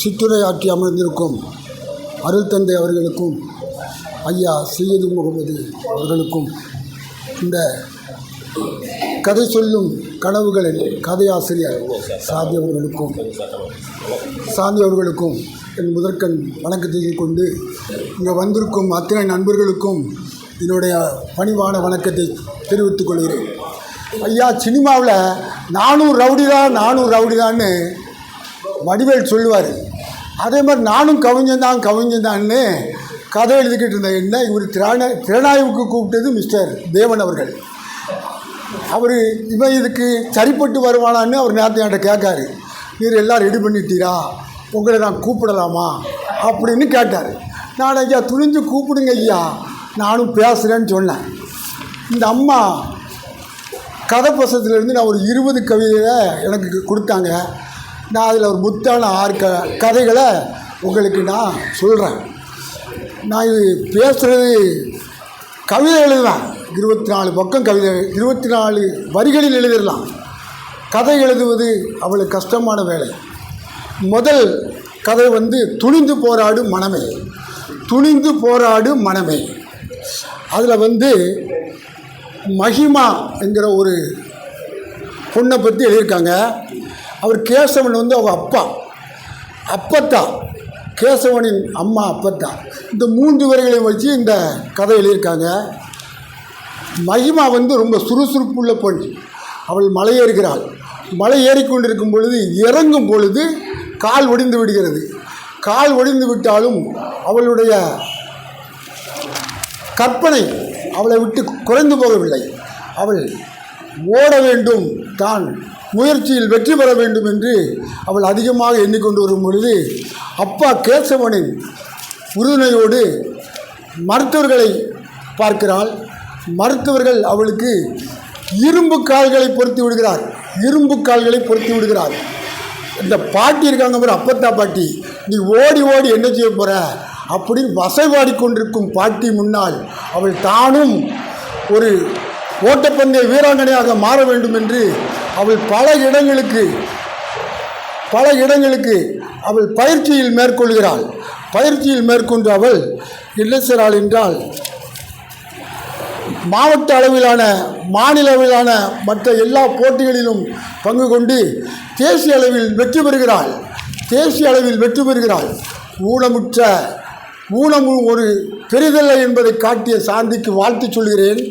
சிற்றுரையாற்றி அமர்ந்திருக்கும் அருள் தந்தை அவர்களுக்கும் ஐயா சையது முகமது அவர்களுக்கும் இந்த கதை சொல்லும் கனவுகளில் கதையாசிரியர் சாதி அவர்களுக்கும் சாந்தி அவர்களுக்கும் என் முதற்கண் வணக்கத்தை கொண்டு இங்கே வந்திருக்கும் அத்தனை நண்பர்களுக்கும் என்னுடைய பணிவான வணக்கத்தை தெரிவித்துக் கொள்கிறேன். ஐயா சினிமாவில் நானும் ரவுடி தான் நானும் ரவுடி தான்னு வடிவேல் சொல்லுவார். அதே மாதிரி நானும் கவிஞன்தான் கவிஞன்தான்னு கதை எழுதிக்கிட்டு இருந்தேன் என்ன இவர் திராண திறனாய்வுக்கு கூப்பிட்டது மிஸ்டர் தேவன் அவர்கள். அவர் இவன் இதுக்கு சரிப்பட்டு வருவானான்னு அவர் நேரத்தை என்கிட்ட கேட்காரு. நீர் எல்லாம் ரெடி பண்ணிட்டீரா? உங்களை நான் கூப்பிடலாமா? அப்படின்னு கேட்டார். நான் ஐயா துணிஞ்சு கூப்பிடுங்க ஐயா. நானும் பேசுகிறேன்னு சொன்னேன். இந்த அம்மா கதை புஸ்தகத்திலேருந்து நான் ஒரு இருபது கவிதையை எனக்கு கொடுத்தாங்க. நான் அதில் ஒரு முத்தான ஆறு க கதைகளை உங்களுக்கு நான் சொல்கிறேன் நான் இது பேசுகிறது கவிதை எழுதுவேன். இருபத்தி நாலு பக்கம் கவிதை இருபத்தி நாலு வரிகளில் எழுதிடலாம். கதை எழுதுவது அவ்வளோ கஷ்டமான வேலை. முதல் கதை வந்து துணிந்து போராடும் மனமே. துணிந்து போராடும் மனமே. அதில் வந்து மகிமா என்கிற ஒரு பொண்ணை பற்றி எழுதியிருக்காங்க. அவர் கேசவன் வந்து அவங்க அப்பா. அப்பத்தா. கேசவனின் அம்மா அப்பத்தா. இந்த மூன்று பேர்களையும் வச்சு இந்த கதை எழுதியிருக்காங்க. மகிமா வந்து ரொம்ப சுறுசுறுப்புள்ள பெண் அவள் மலையேறுகிறாள். மலை ஏறிக்கொண்டிருக்கும் பொழுது இறங்கும் பொழுது கால் ஒடிந்து விடுகிறது. கால் ஒடிந்து விட்டாலும் அவளுடைய கற்பனை அவளை விட்டு குறைந்து போகவில்லை. அவள் ஓட வேண்டும் தான். முயற்சியில் வெற்றி பெற வேண்டும் என்று அவள் அதிகமாக எண்ணிக்கொண்டு வரும் பொழுது அப்பா கேசவனின் உறுதுணையோடு மருத்துவர்களை பார்க்கிறாள். மருத்துவர்கள் அவளுக்கு இரும்பு கால்களை பொருத்தி விடுகிறார். இரும்பு கால்களை பொருத்தி விடுகிறார். இந்த பாட்டி இருக்காங்க பாரு அப்பத்தா பாட்டி. நீ ஓடி ஓடி என்ன செய்ய போகிற அப்படின்னு வசைவாடி கொண்டிருக்கும் பாட்டி முன்னால் அவள் தானும் ஒரு ஓட்டப்பந்தய வீராங்கனையாக மாற வேண்டும் என்று அவள் பல இடங்களுக்கு பல இடங்களுக்கு அவள் பயிற்சியில் மேற்கொள்கிறாள். பயிற்சியில் மேற்கொண்டு அவள் என்ன செய்கிறாள் என்றால் மாவட்ட அளவிலான மாநில அளவிலான மற்ற எல்லா போட்டிகளிலும் பங்கு கொண்டு தேசிய அளவில் வெற்றி பெறுகிறாள். தேசிய அளவில் வெற்றி பெறுகிறாள். ஊனமுற்ற ஊனம் ஒரு பெரிதல்ல என்பதை காட்டிய சாந்திக்கு வாழ்த்து சொல்கிறேன்.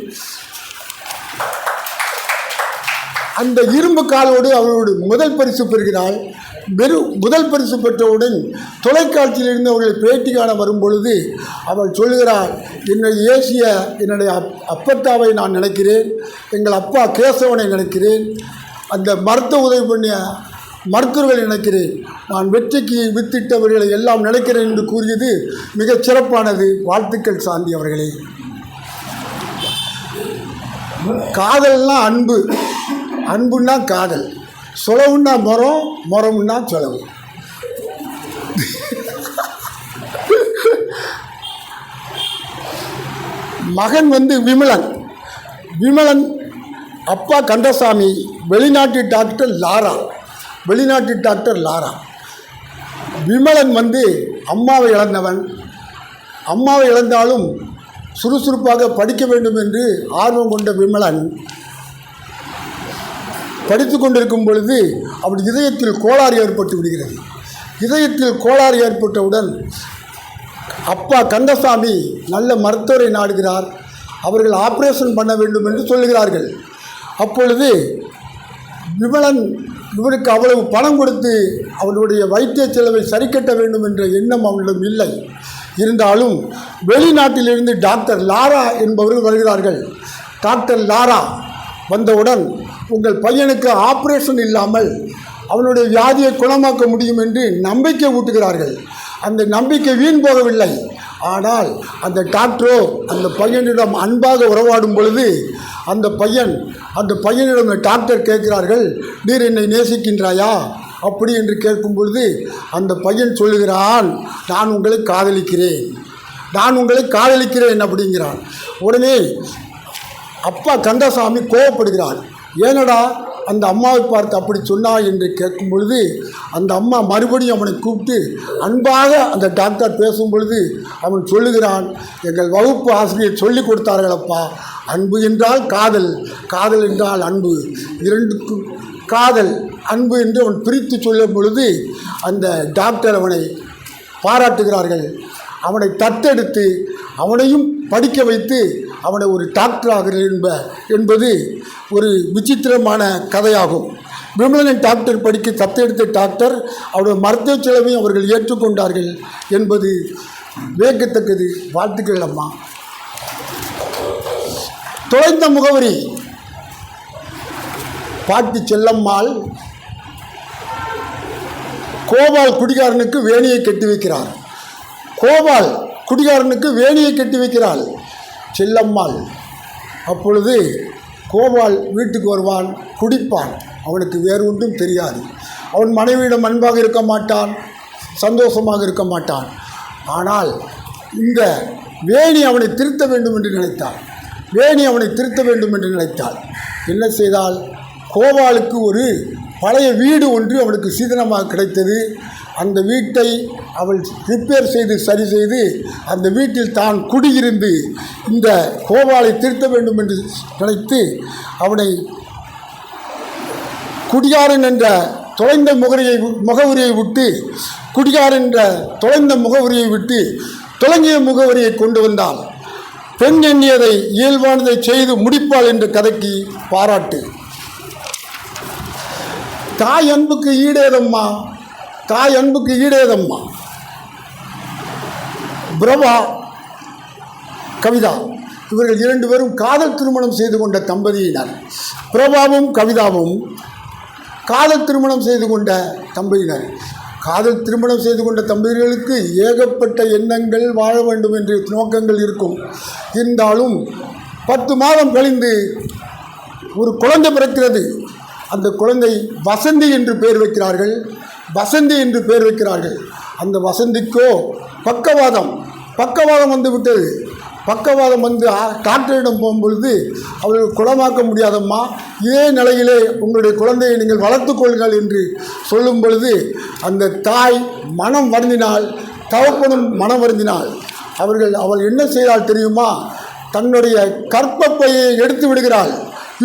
அந்த இரும்பு காலோடு அவளோடு முதல் பரிசு பெறுகிறாள். வெறும் முதல் பரிசு பெற்றவுடன் தொலைக்காட்சியிலிருந்து அவர்கள் பேட்டி காண வரும் பொழுது அவள் சொல்கிறார் என்னுடைய ஏசிய என்னுடைய அப் அப்பத்தாவை நான் நினைக்கிறேன். எங்கள் அப்பா கேசவனை நினைக்கிறேன். அந்த மருத்துவ உதவி பண்ணிய மருத்துவர்களை நினைக்கிறேன். நான் வெற்றிக்கு வித்திட்டவர்களை எல்லாம் நினைக்கிறேன் என்று கூறியது மிகச் சிறப்பானது. வாழ்த்துக்கள் சாந்தி அவர்களே. காதல்னா அன்பு. அன்புன்னா காதல். சொலவுன்னா மரம் மரம்னா சொலவு. மகன் வந்து விமலன். விமலன் அப்பா கந்தசாமி வெளிநாட்டு டாக்டர் லாரா. வெளிநாட்டு டாக்டர் லாரா. விமலன் வந்து அம்மாவை இழந்தவன். அம்மாவை இழந்தாலும் சுறுசுறுப்பாக படிக்க வேண்டும் என்று ஆர்வம் கொண்ட விமலன் படித்து கொண்டிருக்கும் பொழுது அவள் இதயத்தில் கோளாறு ஏற்பட்டு விடுகிறது. இதயத்தில் கோளாறு ஏற்பட்டவுடன் அப்பா கந்தசாமி நல்ல மருத்துவரை நாடுகிறார். அவர்கள் ஆப்ரேஷன் பண்ண வேண்டும் என்று சொல்லுகிறார்கள். அப்பொழுது விமலன் இவருக்கு அவ்வளவு பணம் கொடுத்து அவளுடைய வைத்திய செலவை சரி கட்ட வேண்டும் என்ற எண்ணம் அவளிடம் இல்லை. இருந்தாலும் வெளிநாட்டிலிருந்து டாக்டர் லாரா என்பவர்கள் வருகிறார்கள். டாக்டர் லாரா வந்தவுடன் உங்கள் பையனுக்கு ஆப்ரேஷன் இல்லாமல் அவனுடைய வியாதியை குணமாக்க முடியும் என்று நம்பிக்கை ஊட்டுகிறார்கள். அந்த நம்பிக்கை வீண் போகவில்லை. ஆனால் அந்த டாக்டரோ அந்த பையனிடம் அன்பாக உறவாடும் பொழுது அந்த பையன் அந்த பையனிடம் டாக்டர் கேட்கிறார்கள் நீர் என்னை நேசிக்கின்றாயா? அப்படி என்று கேட்கும் பொழுது அந்த பையன் சொல்லுகிறான் நான் உங்களை காதலிக்கிறேன். நான் உங்களை காதலிக்கிறேன் அப்படிங்கிறான். உடனே அப்பா கந்தசாமி கோவப்படுகிறான் ஏனடா அந்த அம்மாவை பார்த்து அப்படி சொன்னா என்று கேட்கும் பொழுது அந்த அம்மா மறுபடியும் அவனை கூப்பிட்டு அன்பாக அந்த டாக்டர் பேசும் பொழுது அவன் சொல்லுகிறான் எங்கள் வகுப்பு ஆசிரியர் சொல்லி கொடுத்தார்களப்பா. அன்பு என்றால் காதல். காதல் என்றால் அன்பு. இரண்டுக்கும் காதல் அன்பு என்று அவன் பிரித்து சொல்லும் பொழுது அந்த டாக்டர் அவனை பாராட்டுகிறார்கள். அவனை தத்தெடுத்து அவனையும் படிக்க வைத்து அவனை ஒரு டாக்டர் டாக்டராக என்ப என்பது ஒரு விசித்திரமான கதையாகும். விமலனின் டாக்டர் படிக்க தத்தெடுத்த டாக்டர் அவருடைய மருத்துவ செலவையும் அவர்கள் ஏற்றுக்கொண்டார்கள் என்பது வியக்கத்தக்கது. வாழ்த்துக்கள் அம்மா. தொலைந்த முகவரி. பாட்டி செல்லம்மாள் கோபால் குடிகாரனுக்கு வேணியை கட்டி வைக்கிறார். கோபால் குடிகாரனுக்கு வேணியை கட்டி வைக்கிறாள். செல்லம்மாள். அப்பொழுது கோபால் வீட்டுக்கு வருவான் குடிப்பான். அவனுக்கு வேறு ஒன்றும் தெரியாது. அவன் மனைவியிடம் அன்பாக இருக்க மாட்டான் சந்தோஷமாக இருக்க மாட்டான். ஆனால் இந்த வேணி அவனை திருத்த வேண்டும் என்று நினைத்தான் வேணி அவனை திருத்த வேண்டும் என்று நினைத்தாள். என்ன செய்தால் கோபாலுக்கு ஒரு பழைய வீடு ஒன்று அவனுக்கு சீதனமாக கிடைத்தது. அந்த வீட்டை அவள் ரிப்பேர் செய்து சரி செய்து அந்த வீட்டில் தான் குடியிருந்து இந்த கோபாலை திருத்த வேண்டும் என்று நினைத்து அவனை குடியாரன் என்ற தொலைந்த முகரியை முகவரியை விட்டு குடியார் என்ற தொலைந்த முகவரியை விட்டு தொலைங்கிய முகவரியை கொண்டு வந்தால் பெண் எண்ணியதை இயல்பானதை செய்து முடிப்பாள் என்ற கதைக்கு பாராட்டு. தாய் அன்புக்கு ஈடேதம்மா தாய் அன்புக்கு ஈடேதம்மா. பிரபா கவிதா இவர்கள் இரண்டு பேரும் காதல் திருமணம் செய்து கொண்ட தம்பதியினர். பிரபாவும் கவிதாவும் காதல் திருமணம் செய்து கொண்ட தம்பதியினர். காதல் திருமணம் செய்து கொண்ட தம்பதிகளுக்கு ஏகப்பட்ட எண்ணங்கள் வாழ வேண்டும் என்று நோக்கங்கள் இருக்கும். இருந்தாலும் பத்து மாதம் கழிந்து ஒரு குழந்தை பிறக்கிறது. அந்த குழந்தை வசந்தி என்று பெயர் வைக்கிறார்கள். வசந்தி என்று பெயர் வைக்கிறார்கள். அந்த வசந்திக்கோ பக்கவாதம் பக்கவாதம் வந்து விட்டது. பக்கவாதம் வந்து டாக்டரிடம் போகும்பொழுது அவர்கள் குணமாக்க முடியாதம்மா இதே நிலையிலே உங்களுடைய குழந்தையை நீங்கள் வளர்த்துக்கொள்ளுங்கள் என்று சொல்லும் பொழுது அந்த தாய் மனம் வருந்தினால் தவப்பனும் மனம் வருந்தினால் அவர்கள் அவள் என்ன செய்தால் தெரியுமா? தன்னுடைய கற்பப்பையை எடுத்து விடுகிறாள்.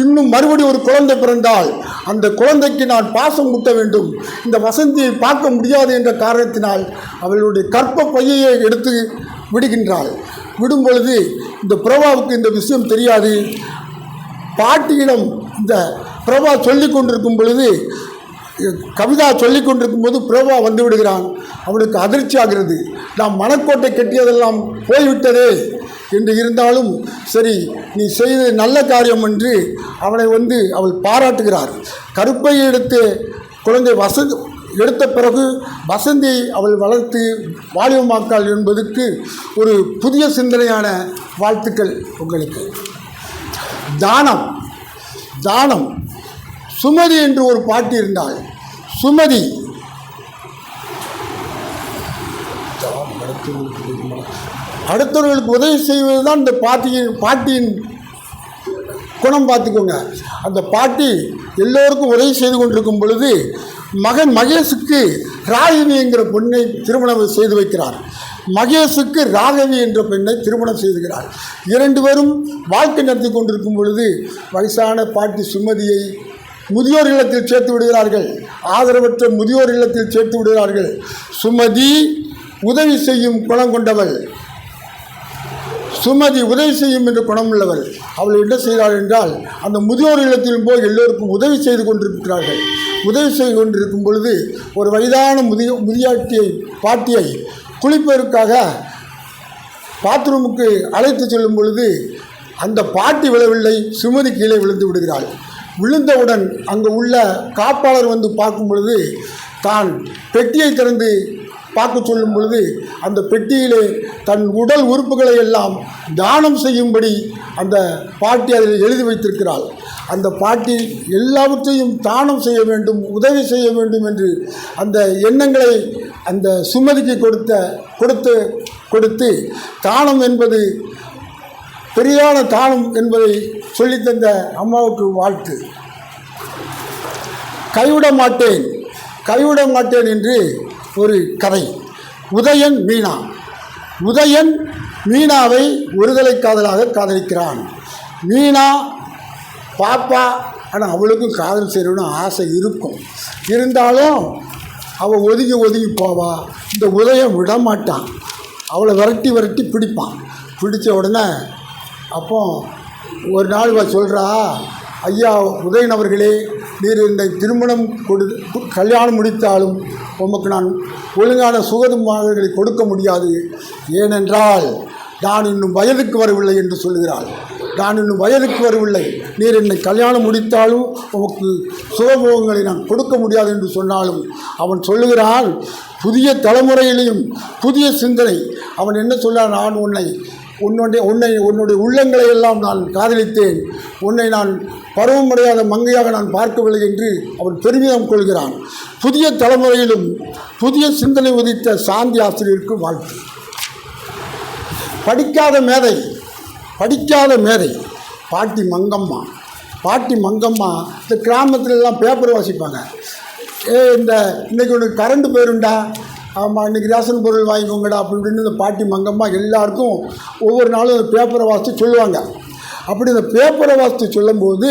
இன்னும் மறுபடி ஒரு குழந்தை பிறந்தால் அந்த குழந்தைக்கு நான் பாசம் முட்ட வேண்டும். இந்த வசந்தியை பார்க்க முடியாது என்ற காரணத்தினால் அவளுடைய கற்ப பையையை எடுத்து விடுகின்றாள். விடும் பொழுது இந்த பிரபாவுக்கு இந்த விஷயம் தெரியாது. பாட்டியிடம் இந்த பிரபா சொல்லி கொண்டிருக்கும் பொழுது கவிதா சொல்லி கொண்டிருக்கும் போது பிரபா வந்து விடுகிறான். அவனுக்கு அதிர்ச்சி ஆகிறது நாம் மனக்கோட்டை கட்டியதெல்லாம் போய்விட்டதே. என்று இருந்தாலும் சரி நீ செய்த நல்ல காரியம் என்று அவனை வந்து அவள் பாராட்டுகிறார். கருப்பை எடுத்து குழந்தை வசந்த் எடுத்த பிறகு வசந்தியை அவள் வளர்த்து வாலிபமாக்காள் என்பதற்கு ஒரு புதிய சிந்தனையான வாழ்த்துக்கள் உங்களுக்கு. தானம் தானம். சுமதி என்று ஒரு பாட்டி இருந்தால் சுமதி. அடுத்தவர்களுக்கு உதவி செய்வது தான் இந்த பாட்டியின் பாட்டியின் குணம் பார்த்துக்கோங்க. அந்த பாட்டி எல்லோருக்கும் உதவி செய்து கொண்டிருக்கும் பொழுது மகன் மகேஷுக்கு ராகினி என்கிற பெண்ணை திருமணம் செய்து வைக்கிறார். மகேஷுக்கு ராகவி என்ற பெண்ணை திருமணம் செய்துகிறார். இரண்டு பேரும் வாழ்க்கை நடத்தி கொண்டிருக்கும் பொழுது வயசான பாட்டி சுமதியை முதியோர் இல்லத்தில் சேர்த்து விடுகிறார்கள். ஆதரவற்ற முதியோர் இல்லத்தில் சேர்த்து விடுகிறார்கள். சுமதி உதவி செய்யும் குணம் கொண்டவள். சுமதி உதவி செய்யும் என்று குணமுள்ளவர் அவள் என்ன செய்கிறாள் என்றால் அந்த முதியோர் இல்லத்தில் போய் எல்லோருக்கும் உதவி செய்து கொண்டிருக்கிறார்கள். உதவி செய்து கொண்டிருக்கும் பொழுது ஒரு வயதான முதிய முதியாட்டியை பாட்டியை குளிப்பதற்காக பாத்ரூமுக்கு அழைத்து செல்லும் பொழுது அந்த பாட்டி விழவில்லை சுமதி கீழே விழுந்து விடுகிறாள். விழுந்தவுடன் அங்கே உள்ள காப்பாளர் வந்து பார்க்கும் பொழுது தான் பெட்டியை திறந்து பார்க்க சொல்லும் பொழுது அந்த பெட்டியிலே தன் உடல் உறுப்புகளை எல்லாம் தானம் செய்யும்படி அந்த பாட்டி அதில் எழுதி வைத்திருக்கிறாள். அந்த பாட்டி எல்லாவற்றையும் தானம் செய்ய வேண்டும் உதவி செய்ய வேண்டும் என்று அந்த எண்ணங்களை அந்த சுமதிக்கு கொடுத்த கொடுத்து கொடுத்து தானம் என்பது பெரியான தானம் என்பதை சொல்லித்தந்த அம்மாவுக்கு வாழ்த்து. கைவிட மாட்டேன் கைவிட மாட்டேன் என்று ஒரு கதை. உதயன் மீனா. உதயன் மீனாவை ஒருதலை காதலாக காதலிக்கிறான். மீனா பாப்பா ஆனால் அவளுக்கும் காதல் செய்யணும்னு ஆசை இருக்கும். இருந்தாலும் அவள் ஒதுங்கி ஒதுங்கி போவா. இந்த உதயம் விட மாட்டான் அவளை விரட்டி விரட்டி பிடிப்பான். பிடிச்ச உடனே அப்போ ஒரு நாள் சொல்கிறா ஐயா உதயன் அவர்களே நீர் என்னை திருமணம் கொடு கல்யாணம் முடித்தாலும் உமக்கு நான் ஒழுங்கான சுகதுமார்களை கொடுக்க முடியாது. ஏனென்றால் நான் இன்னும் வயதுக்கு வரவில்லை என்று சொல்கிறாள் நான் இன்னும் வயதுக்கு வரவில்லை. நீர் என்னை கல்யாணம் முடித்தாலும் உமக்கு சுகபோகங்களை நான் கொடுக்க முடியாது என்று சொன்னாலும் அவன் சொல்லுகிறான் புதிய தலைமுறையிலையும் புதிய சிந்தனை. அவன் என்ன சொல்றான் நான் உன்னை உன்னுடைய உன்னை உன்னுடைய உள்ளங்களை எல்லாம் நான் காதலித்தேன். உன்னை நான் பருவமடையாத மங்கையாக நான் பார்க்கவில்லை என்று அவன் பெருமிதம் கொள்கிறான். புதிய தலைமுறையிலும் புதிய சிந்தனை உதித்த சாந்தி ஆசிரியருக்கு வாழ்த்து. படிக்காத மேதை படிக்காத மேதை பாட்டி மங்கம்மா பாட்டி மங்கம்மா இந்த கிராமத்துல எல்லாம் பேப்பர் வாசிப்பாங்க. ஏ இந்த இன்னைக்கு உனக்கு கரண்ட் போயிருண்டா? ஆமாம் இன்றைக்கி ரேஷன் பொருள் வாங்கிக்கோங்கடா அப்படி இப்படின்னு இந்த பாட்டி மங்கம்மா எல்லாருக்கும் ஒவ்வொரு நாளும் இந்த பேப்பரை வாசித்து சொல்லுவாங்க. அப்படி இந்த பேப்பரை வாசித்து சொல்லும்போது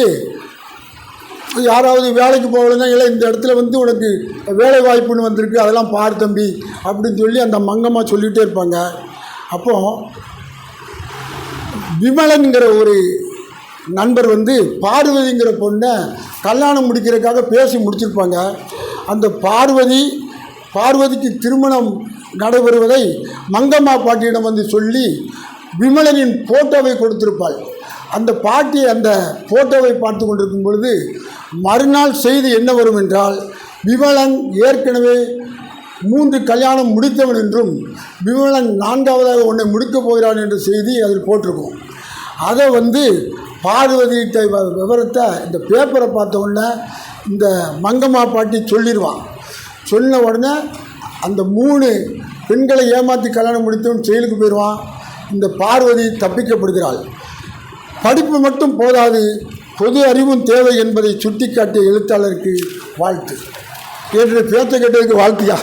யாராவது வேலைக்கு போகலன்னா இல்லை இந்த இடத்துல வந்து உனக்கு வேலை வாய்ப்புன்னு வந்திருக்கு அதெல்லாம் பார் தம்பி அப்படின்னு சொல்லி அந்த மங்கம்மா சொல்லிகிட்டே இருப்பாங்க. அப்போ விமலன்கிற ஒரு நண்பர் வந்து பார்வதிங்கிற பொண்ணை கல்யாணம் முடிக்கிறதுக்காக பேசி முடிச்சிருப்பாங்க. அந்த பார்வதி பார்வதிக்கு திருமணம் நடைபெறுவதை மங்கம்மா பாட்டியிடம் வந்து சொல்லி விமலனின் ஃபோட்டோவை கொடுத்திருப்பாள். அந்த பாட்டி அந்த ஃபோட்டோவை பார்த்து கொண்டிருக்கும் பொழுது மறுநாள் செய்தி என்ன வரும் என்றால் விமலன் ஏற்கனவே மூன்று கல்யாணம் முடித்தவன் என்றும் விமலன் நான்காவதாக ஒன்றை முடிக்கப் போகிறான் என்ற செய்தி அதில் போட்டிருக்கும். அதை வந்து பார்வதியிட்ட வ- விவரத்தை இந்த பேப்பரை பார்த்த உடனே இந்த மங்கம்மா பாட்டி சொல்லிடுவான். சொன்ன உடனே அந்த மூணு பெண்களை ஏமாற்றி கல்யாணம் முடித்தவன் செயலுக்கு போயிடுவான். இந்த பார்வதி தப்பிக்கப்படுகிறாள். படிப்பு மட்டும் போதாது பொது அறிவும் தேவை என்பதை சுட்டிக்காட்டிய எழுத்தாளருக்கு வாழ்த்து. என்று பேச்ச கேட்டதுக்கு வாழ்த்தியா